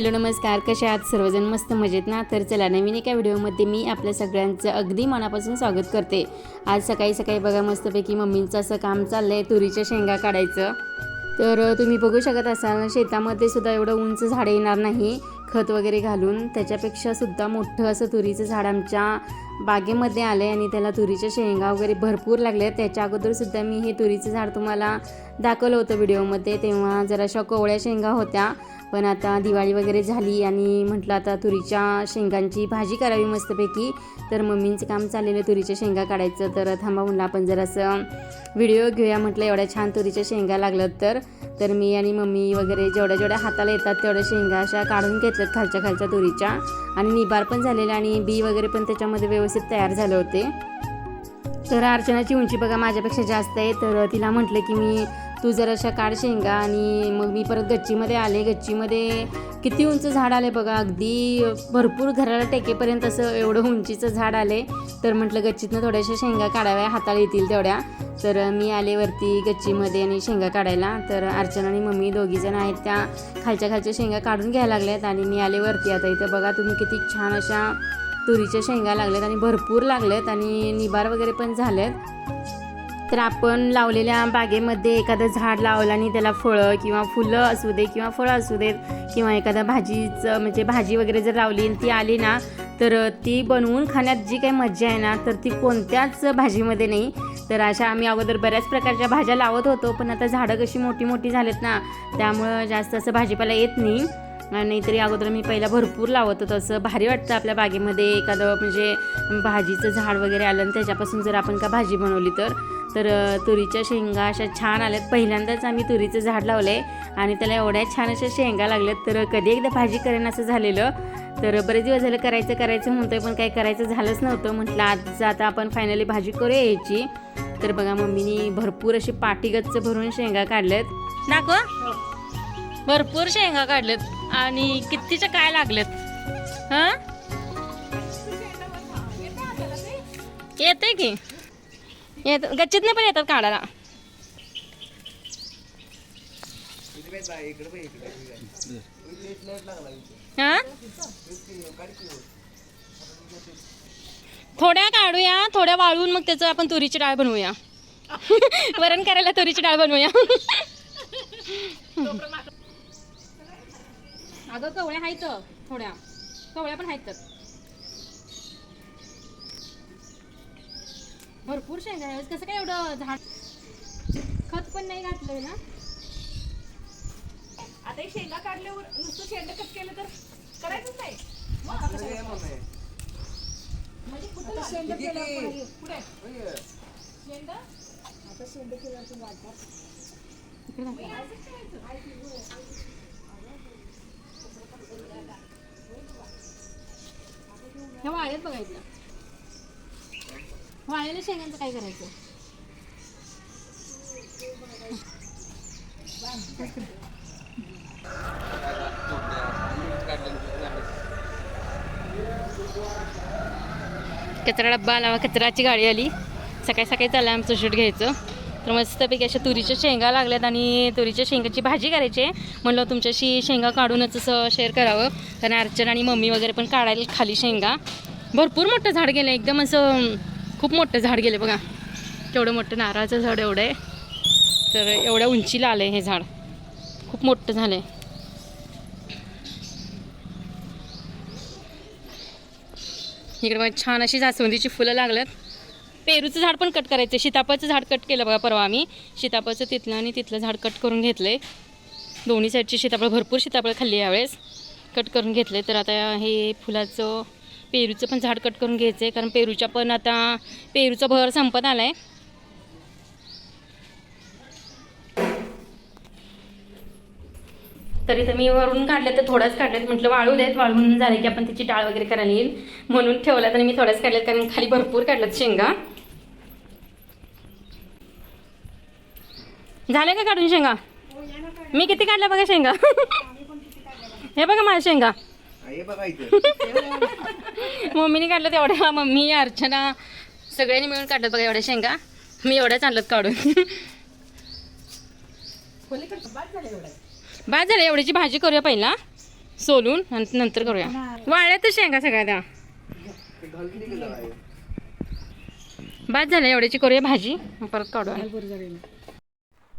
Hello नमस्कार. कसे आहात? सर्वजण मस्त मजेत ना? तर चला नवीन एका व्हिडिओमध्ये मी आपल्या सगळ्यांचं अगदी मनापासून स्वागत करते. आज सकाळी सकाळी बघा मस्तपैकी मम्मींचं असं काम चाललं आहे तुरीच्या शेंगा काढायचं. तर तुम्ही बघू शकत असाल शेतामध्ये सुद्धा एवढं उंच झाडं येणार नाही. खत वगैरे घालून त्याच्यापेक्षा सुद्धा मोठं असं तुरीचं झाड आमच्या बागेमध्ये आलं आहे आणि त्याला तुरीच्या शेंगा वगैरे भरपूर लागल्या त्याच्या अगोदरसुद्धा मी हे तुरीचं झाड तुम्हाला दाखवलं होतं व्हिडिओमध्ये. तेव्हा जराशा कोवळ्या शेंगा होत्या. पण आता दिवाळी वगैरे झाली आणि म्हटलं आता तुरीच्या शेंगांची भाजी करावी मस्तपैकी. तर मम्मींचं काम चाललेलं तुरीच्या शेंगा काढायचं. तर थांबा म्हणलं आपण जरासं व्हिडिओ घेऊया म्हटलं एवढ्या छान तुरीच्या शेंगा लागलं तर. तर मी आणि मम्मी वगैरे जेवढ्या जेवढ्या हाताला येतात तेवढ्या शेंगा अशा काढून घेतल्यात खालच्या खालच्या तुरीच्या. आणि निबार पण झालेल्या आणि बी वगैरे पण त्याच्यामध्ये व्यवस्थित तयार झाले होते. तर अर्चनाची उंची बघा माझ्यापेक्षा जास्त आहे. तर तिला म्हटलं की मी तू जराशा काढ शेंगा आणि मग मी परत गच्चीमध्ये आले गच्चीमध्ये किती उंच झाड आले बघा अगदी भरपूर घराला टेकेपर्यंत असं एवढं उंचीचं झाड आले. तर म्हटलं गच्चीतनं थोड्याशा शेंगा काढाव्या हाताला येतील तेवढ्या. तर मी आले वरती गच्चीमध्ये आणि शेंगा काढायला. तर अर्चना आणि मम्मी दोघीजण आहेत त्या खालच्या खालच्या शेंगा काढून घ्यायला लागल्यात आणि मी आले वरती. आता इथं बघा तुम्ही किती छान अशा तुरीच्या शेंगा लागल्यात आणि भरपूर लागल्यात आणि निबार वगैरे पण झाल्यात. तर आपण लावलेल्या बागेमध्ये एखादं झाड लावलं आणि त्याला फळं किंवा फुलं असू दे किंवा फळं असू देत किंवा एखादं भाजीचं म्हणजे भाजी वगैरे जर लावली आणि ती आली ना तर ती बनवून खाण्यात जी काही मज्जा आहे ना तर ती कोणत्याच भाजीमध्ये नाही. तर अशा आम्ही अगोदर बऱ्याच प्रकारच्या भाज्या लावत होतो पण आता झाडं कशी मोठी मोठी झालेत ना त्यामुळं जास्त असं भाजीपाला येत नाही. आणि तरी अगोदर मी पहिला भरपूर लावत होतो असं भारी वाटतं आपल्या बागेमध्ये एखादं म्हणजे भाजीचं झाड वगैरे आलं आणि त्याच्यापासून जर आपण का भाजी बनवली तर. तर तुरीच्या शेंगा अशा छान आल्यात. पहिल्यांदाच आम्ही तुरीचं झाड लावलं आहे आणि त्याला एवढ्या छान अशा शेंगा लागल्यात. तर कधी एकदा भाजी करेन असं झालेलं. तर बरेच दिवस झालं करायचं करायचं म्हणतोय पण काही करायचं झालंच नव्हतं. म्हटलं आज आता आपण फायनली भाजी करूया यायची तर बघा मम्मीनी भरपूर अशी पाटी गच्च भरून शेंगा काढल्यात. दाखव भरपूर शेंगा काढल्यात. आणि कितीच्या काय लागल्यात? हा? येते की? येत. गच्चीतनं पण येतात काढायला. हा? थोड्या काढूया थोड्या वाळून मग त्याचं आपण तुरीची डाळ बनवूया. वरण करायला तुरीची डाळ बनवूया. अगं कवळ्या आहेत थोड्या. कवळ्या पण आहेत भरपूर शेंगा आहे. कसं काय एवढं झाड? खत पण नाही घातलंय ना? आता हे शेंगा काढल्यावर नुसतं शेंगा कट केलं तर करायचंच नाही. म्हणजे कुठं? पुढे शेंगा ह्या. वाळ्यात बघायचं वाळलेल्या शेंगांचं काय करायचं? कचरा डब्बा आला कचऱ्याची गाडी आली. सकाळी सकाळी चाललं आमचं शूट घ्यायचं. तर मस्तपैकी अशा तुरीच्या शेंगा लागल्यात आणि तुरीच्या शेंगाची भाजी करायची आहे. म्हणलं तुमच्याशी शेंगा काढूनच असं शेअर करावं. कारण अर्चना आणि मम्मी वगैरे पण काढायला खाली शेंगा. भरपूर मोठं झाड गेलं एकदम असं खूप मोठं झाड गेलं बघा. केवढं मोठं नारळाचं झाड एवढं आहे. तर एवढ्या उंचीला आलं आहे हे झाड. खूप मोठं झालं आहे इकडे बघा छान अशी जास्वंदीची फुलं लागल्यात. पेरूचं झाड पण कट करायचं सीताफळचं झाड कट केलं बघा परवा आम्ही. सीताफळचं तिथलं आणि तिथलं झाड कट करून घेतलं दोन्ही साईडची सीताफळ भरपूर सीताफळ खाल्ली यावेळेस. कट करून घेतले तर आता हे फुलाचं पेरूचं पण झाड कट करून घ्यायचं आहे कारण पेरूच्या पण आता पेरूचा भर संपत आला आहे तरी तर मी वरून काढले तर थोड्याच काढलेत म्हटलं वाळू देत वाळून झाले की आपण त्याची डाळ वगैरे करायला येईल. म्हणून ठेवला तर मी थोड्याच काढल्यात कारण खाली भरपूर काढल्यात शेंगा. झाल्या का काढून शेंगा? मी किती काढल्या बघा शेंगा? हे बघा माझ्या शेंगा. हे बघा मम्मीने काढलं तेवढ्या मम्मी अर्चना सगळ्यांनी मिळून काढलं बघा एवढ्या शेंगा. मी एवढ्याच आणलं काढून. बाद झालं एवढ्याची. भाजी करूया पहिला. सोलून नंतर करूया. वाळ्यातच शेंगा सगळ्या त्या. बाद झालं एवढ्याची करूया भाजी. परत काढूया.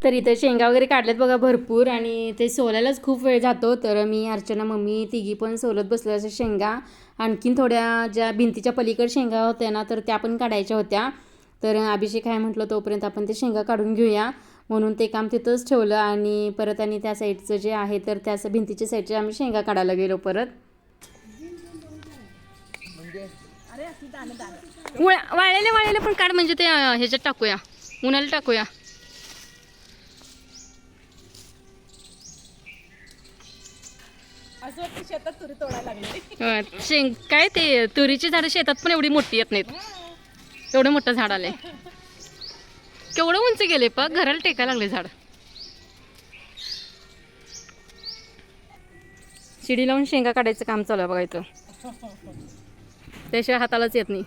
तर इथं शेंगा वगैरे काढल्यात बघा भरपूर आणि ते सोलायलाच खूप वेळ जातो. तर मी अर्चना मम्मी तिघी पण सोलत बसलो असं शेंगा. आणखीन थोड्या ज्या भिंतीच्या पलीकड शेंगा होत्या ना तर त्या पण काढायच्या होत्या. तर अभिषेक आहे म्हटलं तोपर्यंत आपण ते शेंगा काढून घेऊया. म्हणून ते काम तिथंच ठेवलं आणि परत आणि त्या साईडचं जे आहे तर त्या भिंतीच्या साईडचे आम्ही शेंगा काढायला गेलो परत. म्हणजे? अरे वाळ्याला वाळलेले वाळलेले पण काढ म्हणजे ते ह्याच्यात टाकूया. उन्हाला टाकूया. असं वाटतं शेतात तुरी तोडायला लागली. अं, शेंग काय ते तुरीची झाडं शेतात पण एवढी मोठी येत नाहीत. एवढं मोठं झाड आलंय. केवढं उंच गेले पा घराला टेकायला लागले झाड. शिडी लावून शेंगा काढायचं काम चालू आहे बघा इथं. त्याशिवाय हातालाच येत नाही.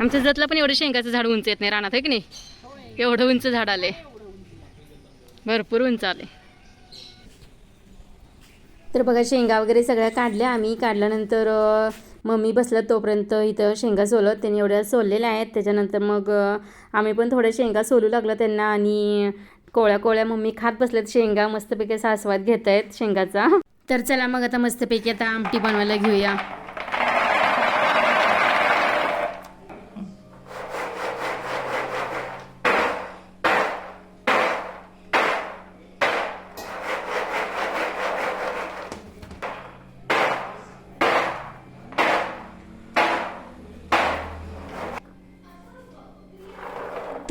आमच्या जतला पण एवढं शेंगाचं झाड उंच येत नाही. रानात आहे की नाही? एवढं उंच झाड आले भरपूर उंच आले तर बघा शेंगा वगैरे सगळ्या काढल्या. आम्ही काढल्यानंतर मम्मी बसलं तोपर्यंत इथं शेंगा सोलत. त्यांनी एवढ्या सोललेल्या आहेत. त्याच्यानंतर मग आम्ही पण थोड्या शेंगा सोलू लागलं त्यांना आणि कोळ्या कोळ्या मम्मी खात बसल्यात. शेंगा मस्तपैकी सासवाद घेत आहेत शेंगाचा. तर चला मग आता मस्तपैकी आता आमटी बनवायला घेऊया.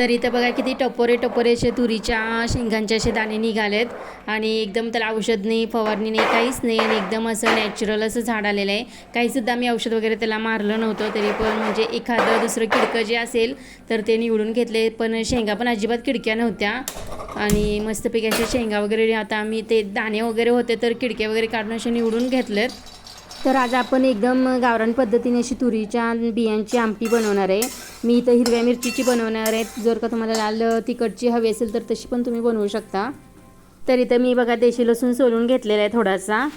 तर इथं बघा किती टपोरे टपोरे असे तुरीच्या शेंगांचे असे दाणे निघालेत. आणि एकदम त्याला औषध नाही फवारणी नाही काहीच नाही आणि एकदम असं नॅचरल असं झाड आलेलं आहे. काहीसुद्धा मी औषध वगैरे त्याला मारलं नव्हतं तरी पण म्हणजे एखादं दुसरं किडकं जे असेल तर ते निवडून घेतले. पण शेंगा पण अजिबात किडक्या नव्हत्या. आणि मस्तपैकी असे शेंगा वगैरे आता आम्ही ते दाणे वगैरे होते तर किडके वगैरे काढून असे निवडून घेतलेत. तर आज आपण एकदम गावरान पद्धतीने अशी तुरीच्या बियांची आमटी बनवणार आहे. मी इथं हिरव्या मिरचीची बनवणार आहे. जर का तुम्हाला लाल तिखटची हवी असेल तर तशी पण तुम्ही बनवू शकता. तर इथं मी बघा देशी लसूण सोलून घेतलेला आहे थोडासा.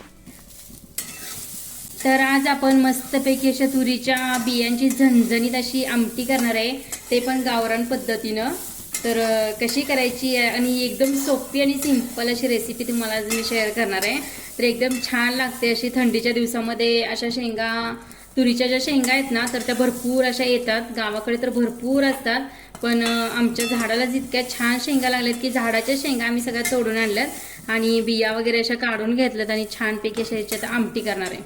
तर आज आपण मस्तपैकी अशा तुरीच्या बियांची झणझणीत अशी आमटी करणार आहे. ते पण गावरान पद्धतीनं. तर कशी करायची आहे आणि एकदम सोपी आणि सिंपल अशी रेसिपी तुम्हाला मी शेअर करणार आहे. तर एकदम छान लागते अशी थंडीच्या दिवसामध्ये अशा शेंगा तुरीच्या ज्या शेंगा आहेत ना तर त्या भरपूर अशा येतात. गावाकडे तर भरपूर असतात. पण आमच्या झाडाला जितक्या छान शेंगा लागल्यात की झाडाच्या शेंगा आम्ही सगळ्या तोडून आणल्यात आणि बिया वगैरे अशा काढून घेतल्यात आणि छानपैकी अशा याच्यात आमटी करणार आहे.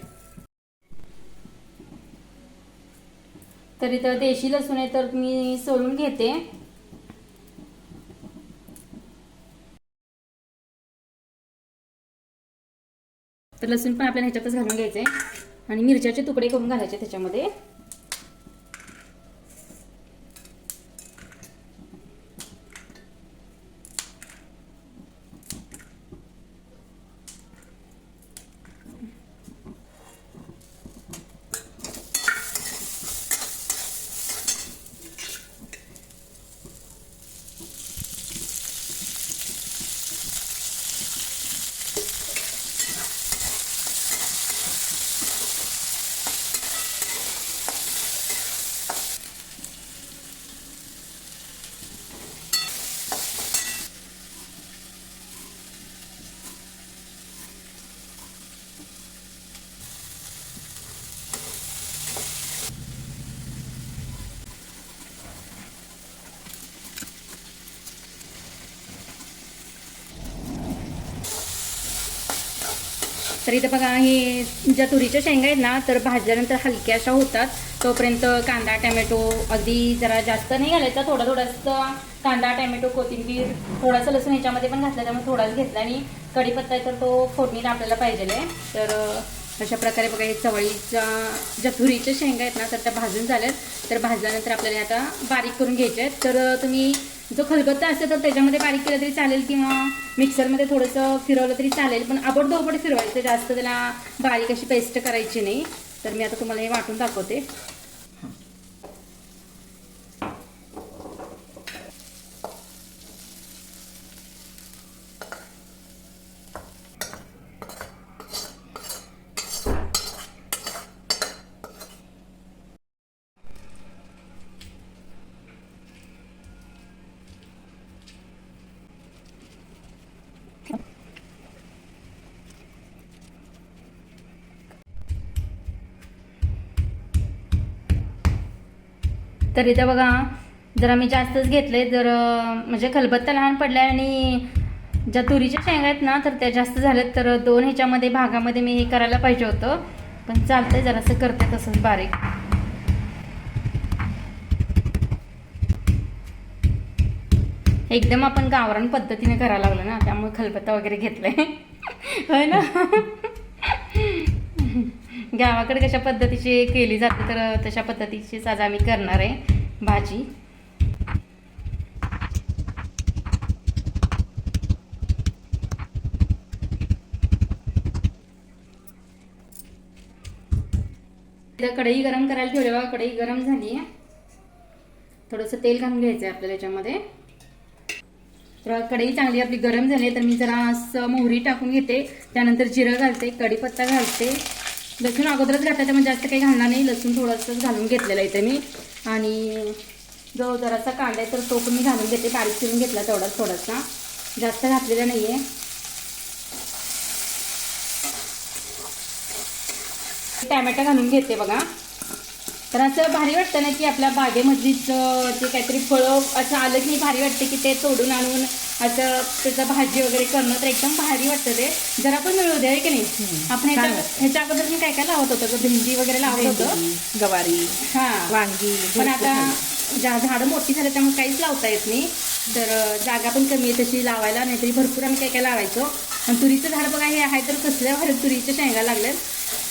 तर इथं देशी लसूण आहे तर मी सोलून घेते. तर लसूण पण आपल्याला ह्याच्यातच घालून घ्यायचं आहे आणि मिरच्याचे तुकडे करून घालायचे त्याच्यामध्ये. तर इथं बघा हे ज्या तुरीच्या शेंगा आहेत ना तर भाजल्यानंतर हलक्या अशा होतात. तोपर्यंत कांदा टॅमॅटो अगदी जरा जास्त नाही घालायचा थोडा थोडासा कांदा टॅमॅटो कोथिंबीर थोडासा लसूण ह्याच्यामध्ये पण घातला त्यामुळे थोडाच घेतला आणि कढीपत्ता आहे तर तो फोडणीला आपल्याला पाहिजे आहे. तर अशा प्रकारे बघा हे चवळीच्या ज्या तुरीच्या शेंगा आहेत ना तर त्या भाजून झाल्यात. तर भाजल्यानंतर आपल्याला आता बारीक करून घ्यायच्या आहेत. तर तुम्ही जो खलबत्ता असेल तर त्याच्यामध्ये बारीक केलं तरी चालेल किंवा मिक्सरमध्ये थोडंसं फिरवलं तरी चालेल. पण आबडधोबड फिरवायचं जास्त त्याला बारीक अशी पेस्ट करायची नाही. तर मी आता तुम्हाला हे वाटून दाखवते. तर इथं बघा जरा मी जास्तच घेतले जर म्हणजे खलबत्ता लहान पडला आणि ज्या तुरीच्या शेंगा आहेत ना तर त्या जास्त झाल्यात तर दोन ह्याच्यामध्ये भागामध्ये मी हे करायला पाहिजे होतं. पण चालतंय जरासं करते तसंच बारीक. एकदम आपण गावरान पद्धतीने करायला लागलो ना त्यामुळे खलबत्ता वगैरे घेतलाय. होय ना? गावाकडे कशा पद्धतीची केली जाते तर तशा पद्धतीचीच आज आम्ही करणार आहे. भाजी. कढई गरम करायला ठेवले बघा कढई गरम झाली आहे. थोडंसं तेल घालून घ्यायचं आहे आपल्याला याच्यामध्ये. तर कढई चांगली आपली गरम झाली तर मी जरा असं मोहरी टाकून घेते. त्यानंतर जिरं घालते कढीपत्ता घालते. लसूण अगोदरच घातला त्यामुळे जास्त काही घालणार नाही. लसूण थोडंसं घालून घेतलेलं आहे इथे मी आणि जो जरासा कांदा आहे तर तो पण मी घालून घेते. बारीक चिरून घेतला तेवढाच थोडासा. जास्त घातलेला नाही आहे टॅमॅटो घालून घेते बघा. तर असं भारी वाटतं ना की आपल्या बागेमधलीच जे काहीतरी फळं असं आलं की भारी वाटते की ते तोडून आणून असं त्याचं भाजी वगैरे करणं तर एकदम भारी वाटतं ते. जरा पण मिळू दे आहे की नाही? आपण ह्याच्या ह्याच्या अगोदर मी काय काय लावत होतो? भेंडी वगैरे लावत होतं. गवारी हां. वांगी पण आता ज्या झाडं मोठी झाली त्यामुळे काहीच लावता येत नाही. तर जागा पण कमी आहे तशी लावायला नाहीतरी भरपूर आम्ही काय काय लावायचो. आणि तुरीचं झाड बघा हे आहे तर कसल्या भारी तुरीच्या शेंगा लागल्यात.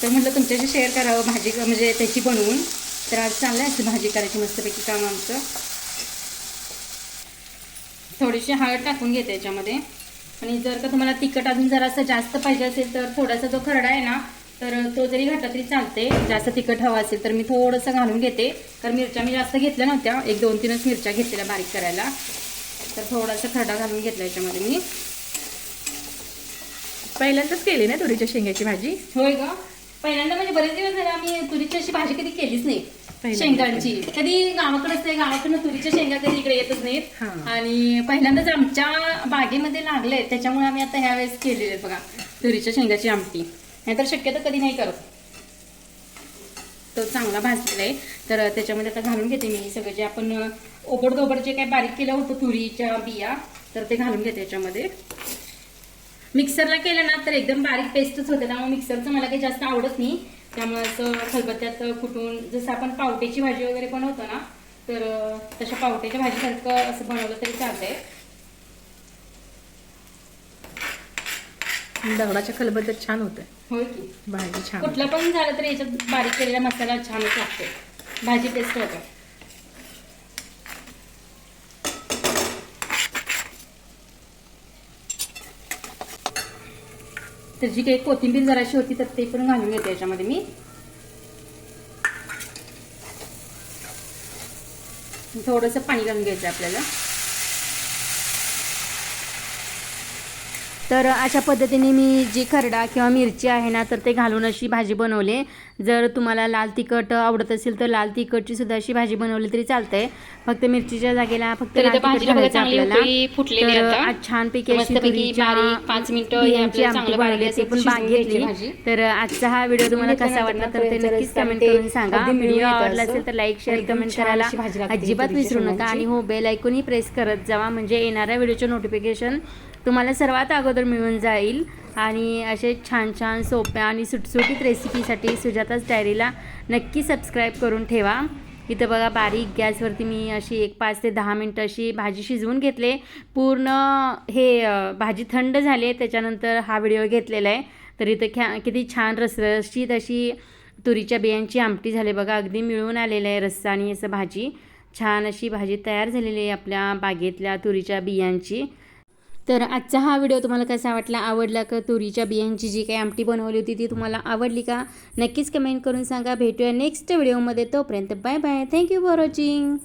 तर म्हटलं तुमच्याशी शेअर करावं भाजी म्हणजे त्याची बनवून. तर आज चाललं आहे भाजी करायची मस्तपैकी काम आमचं. थोडीशी हळद टाकून घेते याच्यामध्ये. आणि जर का तुम्हाला तिखट अजून जरासं जास्त पाहिजे असेल तर थोडासा जो खरडा आहे ना तर तो जरी घातला तरी चालते. जास्त तिखट हवा असेल तर मी थोडंसं घालून घेते. कारण मिरच्या मी जास्त घेतल्या नव्हत्या. एक दोन तीनच मिरच्या घेतलेल्या बारीक करायला. तर थोडासा खरडा घालून घेतला याच्यामध्ये मी. पहिल्यांदाच केली ना तुरीच्या शेंगाची भाजी? होय ग. पहिल्यांदा म्हणजे बरेच दिवस झाले आम्ही तुरीची अशी भाजी कधी केलीच नाही. शेंगांची कधी गावाकडे असते गावाकडनं तुरीच्या शेंगा कधी इकडे येतच नाहीत. आणि पहिल्यांदाच आमच्या बागेमध्ये लागले त्याच्यामुळे आम्ही आता ह्या वेळेस केलेले बघा तुरीच्या शेंगाची आमटी. नाहीतर शक्यतो कधी नाही करत. तो चांगला भाजलेला आहे तर त्याच्यामध्ये आता घालून घेते मी. सगळं जे आपण ओबड दोबड जे काय बारीक केलं होतं तुरीच्या बिया तर ते घालून घेते याच्यामध्ये. मिक्सरला केलं ना तर एकदम बारीक पेस्टच होते. त्यामुळे मिक्सरचं मला काही जास्त आवडत नाही. त्यामुळे असं खलबत्त्यात कुटून जसं आपण पावट्याची भाजी वगैरे बनवतो ना तर तशा पावट्याच्या भाजीसारखं असं बनवलं तरी चालतंय. दगडाच्या खलबत्त्यात छान होतं होय की. भाजी छान. कुठला पण झालं तर याच्यात बारीक केलेला मसाला छानच लागतो भाजी पेस्ट होतं. तर जी काही कोथिंबीर जराशी होती तर ते पण घालून घेते याच्यामध्ये मी. थोडंसं पाणी घालून घ्यायचं आपल्याला. तर अशा पद्धतीने मी जी खरडा किंवा मिरची आहे ना तर ते घालून अशी भाजी बनवली. जर तुम्हाला लाल तिखट आवडत असेल तर लाल तिखटची सुद्धा अशी भाजी बनवली तरी चालतंय. फक्त मिरचीच्या जागेला फक्त छानपैकी अशी पण घेतली. भाजी. तर आजचा हा व्हिडिओ तुम्हाला कसा वाटला तर ते नक्कीच कमेंट करून सांगा. व्हिडिओ आवडला असेल तर लाईक शेअर कमेंट करायला अजिबात विसरू नका. आणि हो बेल ऐकूनही प्रेस करत जावा. म्हणजे येणाऱ्या व्हिडिओचे नोटिफिकेशन तुम्हाला सर्वात अगोदर मिळून जाईल. आणि असे छान छान सोप्या आणि सुटसुटीत रेसिपीसाठी सुजाताच डायरीला नक्की सबस्क्राईब करून ठेवा. इथं बघा बारीक गॅसवरती मी अशी एक पाच ते दहा मिनटं अशी भाजी शिजवून घेतले. पूर्ण हे भाजी थंड झाली आहे त्याच्यानंतर हा व्हिडिओ घेतलेला आहे. तर इथं ख्या किती छान रसरशीत अशी तुरीच्या बियांची आमटी झाली बघा. अगदी मिळून आलेलं आहे रस्सा आणि असं भाजी. छान अशी भाजी तयार झालेली आहे आपल्या बागेतल्या तुरीच्या बियांची. तर आजचा हा व्हिडिओ तुम्हाला कसा वाटला? आवडला का? तुरीच्या बियांची जी काही आमटी बनवली होती ती तुम्हाला आवडली का? नक्कीच कमेंट करून सांगा. भेटूया नेक्स्ट व्हिडिओमध्ये तोपर्यंत bye bye thank you for watching